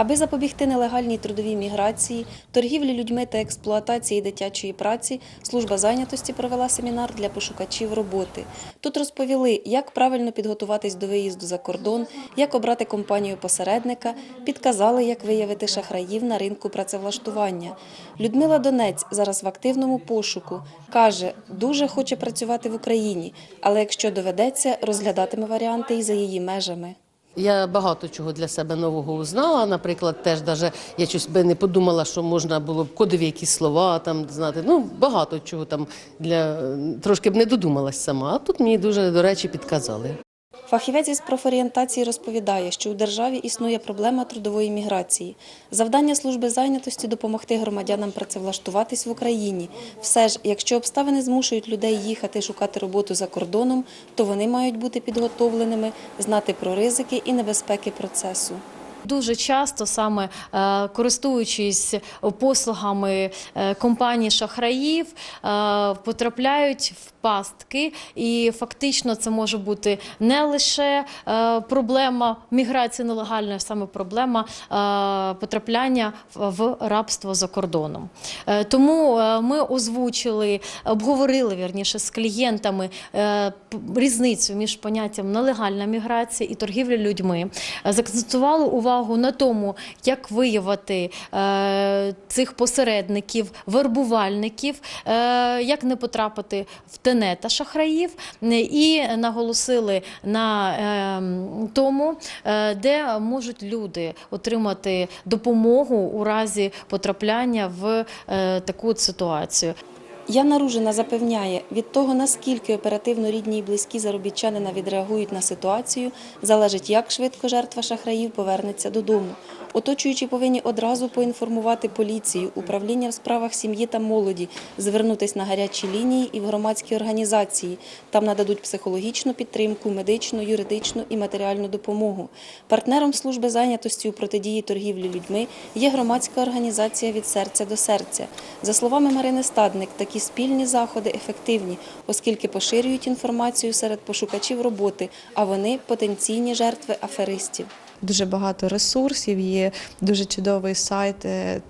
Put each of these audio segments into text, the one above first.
Аби запобігти нелегальній трудовій міграції, торгівлі людьми та експлуатації дитячої праці, служба зайнятості провела семінар для пошукачів роботи. Тут розповіли, як правильно підготуватись до виїзду за кордон, як обрати компанію посередника, підказали, як виявити шахраїв на ринку працевлаштування. Людмила Донець зараз в активному пошуку. Каже, дуже хоче працювати в Україні, але якщо доведеться, розглядатиме варіанти і за її межами. Я багато чого для себе нового узнала. Наприклад, теж даже я щось би не подумала, що можна було б кодові якісь слова там знати. Ну багато чого там для трошки б не додумалась сама. А тут мені дуже до речі підказали. Фахівець із профорієнтації розповідає, що у державі існує проблема трудової міграції. Завдання служби зайнятості допомогти громадянам працевлаштуватись в Україні. Все ж, якщо обставини змушують людей їхати шукати роботу за кордоном, то вони мають бути підготовленими, знати про ризики і небезпеки процесу. Дуже часто саме е, користуючись послугами е, компаній шахраїв, е, потрапляють в пастки, і фактично це може бути не лише проблема міграції нелегальної, а саме проблема потрапляння в- рабство за кордоном. Тому ми озвучили, обговорили вірніше з клієнтами різницю між поняттям нелегальна міграція і торгівля людьми. Закцентували увагу на тому, як виявити е, цих посередників, вербувальників, е, як не потрапити в тенета шахраїв, і наголосили на е, тому, е, де можуть люди отримати допомогу у разі потрапляння в е, таку ситуацію. Яна Ружина запевняє, від того, наскільки оперативно рідні і близькі заробітчанина відреагують на ситуацію, залежить, як швидко жертва шахраїв повернеться додому. Оточуючі повинні одразу поінформувати поліцію, управління в справах сім'ї та молоді, звернутись на гарячі лінії і в громадські організації. Там нададуть психологічну підтримку, медичну, юридичну і матеріальну допомогу. Партнером служби зайнятості у протидії торгівлі людьми є громадська організація від серця до серця. За словами Марини Стадник, такі спільні заходи ефективні, оскільки поширюють інформацію серед пошукачів роботи, а вони потенційні жертви аферистів. Дуже багато ресурсів, є дуже чудовий сайт, е,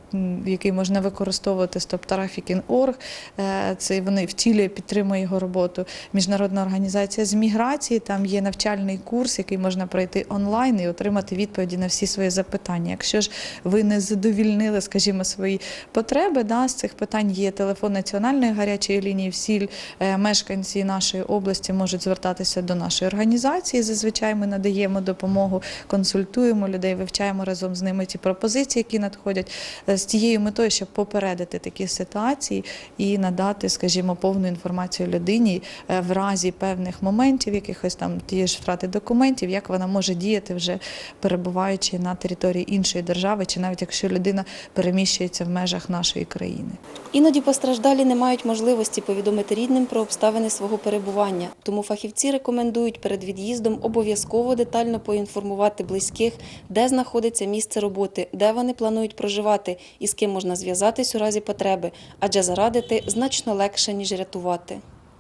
який можна використовувати StopTrafficking.org. Е, Це вони втілює, підтримує його роботу. Міжнародна організація з міграції. Там є навчальний курс, який можна пройти онлайн і отримати відповіді на всі свої запитання. Якщо ж ви не задовільнили, скажімо, свої потреби, да, з цих питань є телефон національної гарячої лінії. Всі е, мешканці нашої області можуть звертатися до нашої організації. Зазвичай ми надаємо допомогу, консультуємо людей, вивчаємо разом з ними ті пропозиції, які надходять е, з тією метою, щоб попередити такі ситуації і надати, скажімо, повну інформацію людині е, в разі певних моментів, якихось там тієї ж втрати документів, як вона може діяти вже перебуваючи на території іншої держави, чи навіть якщо людина переміщується в межах нашої країни. Іноді постраждалі не мають можливості повідомити рідним про обставини свого перебування, тому фахівці рекомендують перед від'їздом обов'язково детально поінформувати близьких, де знаходиться місце роботи, де вони планують проживати і з ким можна зв'язатись у разі потреби, адже зарадити значно легше, ніж рятувати.